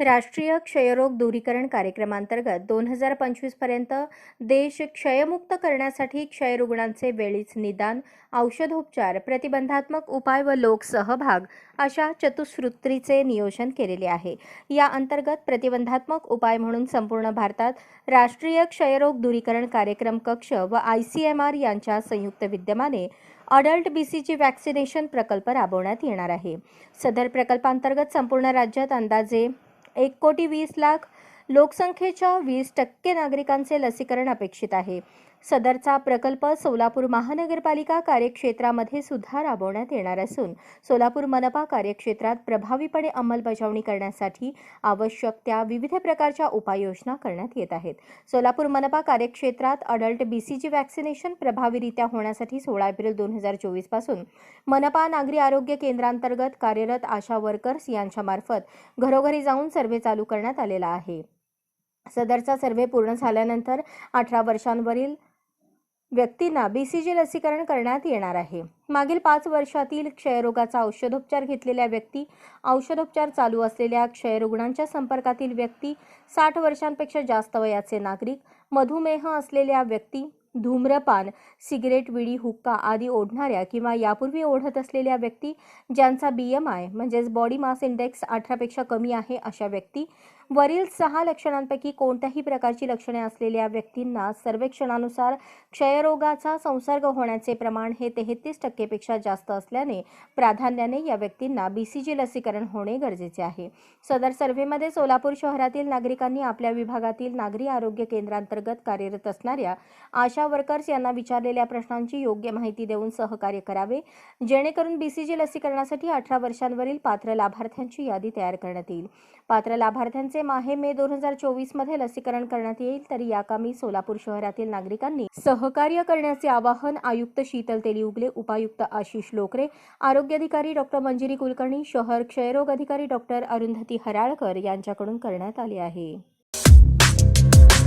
राष्ट्रीय क्षयरोग दूरीकरण कार्यक्रमांतर्गत दोन हजार पंचवीसपर्यंत देश क्षयमुक्त करण्यासाठी क्षयरुग्णांचे वेळीच निदान औषधोपचार प्रतिबंधात्मक उपाय व लोकसहभाग अशा चतुश्रुत्रीचे नियोजन केलेले आहे. या अंतर्गत प्रतिबंधात्मक उपाय म्हणून संपूर्ण भारतात राष्ट्रीय क्षयरोग दूरीकरण कार्यक्रम कक्ष व आय सी एम आर यांच्या संयुक्त विद्यमाने अडल्ट बी सीची वॅक्सिनेशन प्रकल्प राबवण्यात येणार आहे. सदर प्रकल्पांतर्गत संपूर्ण राज्यात अंदाजे एक कोटी वीस लाख लोकसंख्येच्या वीस टक्के नागरिकांचे लसीकरण अपेक्षित आहे. सदरचा प्रकल्प सोलापूर महानगरपालिका कार्यक्षेत्रामध्ये सुद्धा राबवण्यात येणार असून सोलापूर मनपा कार्यक्षेत्रात प्रभावीपणे अंमलबजावणी करण्यासाठी आवश्यक त्या विविध प्रकारच्या उपाययोजना करण्यात येत आहेत. सोलापूर मनपा कार्यक्षेत्रात अडल्ट बीसीजी वॅक्सिनेशन प्रभावीरित्या होण्यासाठी सोळा एप्रिल दोन हजार चोवीसपासून मनपा नागरी आरोग्य केंद्रांतर्गत कार्यरत आशा वर्कर्स यांच्यामार्फत घरोघरी जाऊन सर्व्हे चालू करण्यात आलेला आहे. सदरचा सर्व्हे पूर्ण झाल्यानंतर अठरा वर्षांवरील व्यक्तींना बीसीजी लसीकरण करण्यात येणार आहे. मागील पाच वर्षातील क्षयरोगाचा औषधोपचार घेतलेल्या व्यक्ती औषधोपचार चालू असलेल्या क्षयरुग्णांच्या संपर्कातील व्यक्ती साठ वर्षांपेक्षा जास्त वयाचे नागरिक मधुमेह असलेल्या व्यक्ती धूम्रपान सिगरेट विडी हुक्का आदी ओढणाऱ्या किंवा यापूर्वी ओढत असलेल्या व्यक्ती ज्यांचा बी एम आय म्हणजेच बॉडी मास इंडेक्स अठरापेक्षा कमी आहे अशा व्यक्ती वरील सहा लक्षणांपैकी कोणत्याही प्रकारची लक्षणे असलेल्या व्यक्तींना सर्वेक्षणानुसार क्षयरोगाचा संसर्ग होण्याचे प्रमाण हे तेहतीस टक्केपेक्षा जास्त असल्याने प्राधान्याने या व्यक्तींना बी सी जी लसीकरण होणे गरजेचे आहे. सदर सर्व्हेमध्ये सोलापूर शहरातील नागरिकांनी आपल्या विभागातील नागरी आरोग्य केंद्रांतर्गत कार्यरत असणाऱ्या आशा वर्कर्स यांना विचारलेल्या प्रश्नांची योग्य माहिती देऊन सहकार्य करावे. जेणेकरून बीसीजी लसीकरणासाठी अठरा वर्षांवरील पात्र लाभार्थ्यांची यादी तयार करण्यात येईल. पात्र लाभार्थ्यांचे माहे मे दोन हजार चोवीसमध्ये लसीकरण करण्यात येईल तरी याकामी सोलापूर शहरातील नागरिकांनी सहकार्य करण्याचे आवाहन आयुक्त शीतल तेलिउगले उपायुक्त आशिष लोकरे आरोग्याधिकारी डॉक्टर मंजिरी कुलकर्णी शहर क्षयरोग अधिकारी डॉक्टर अरुंधती हराळकर यांच्याकडून करण्यात आले आहे.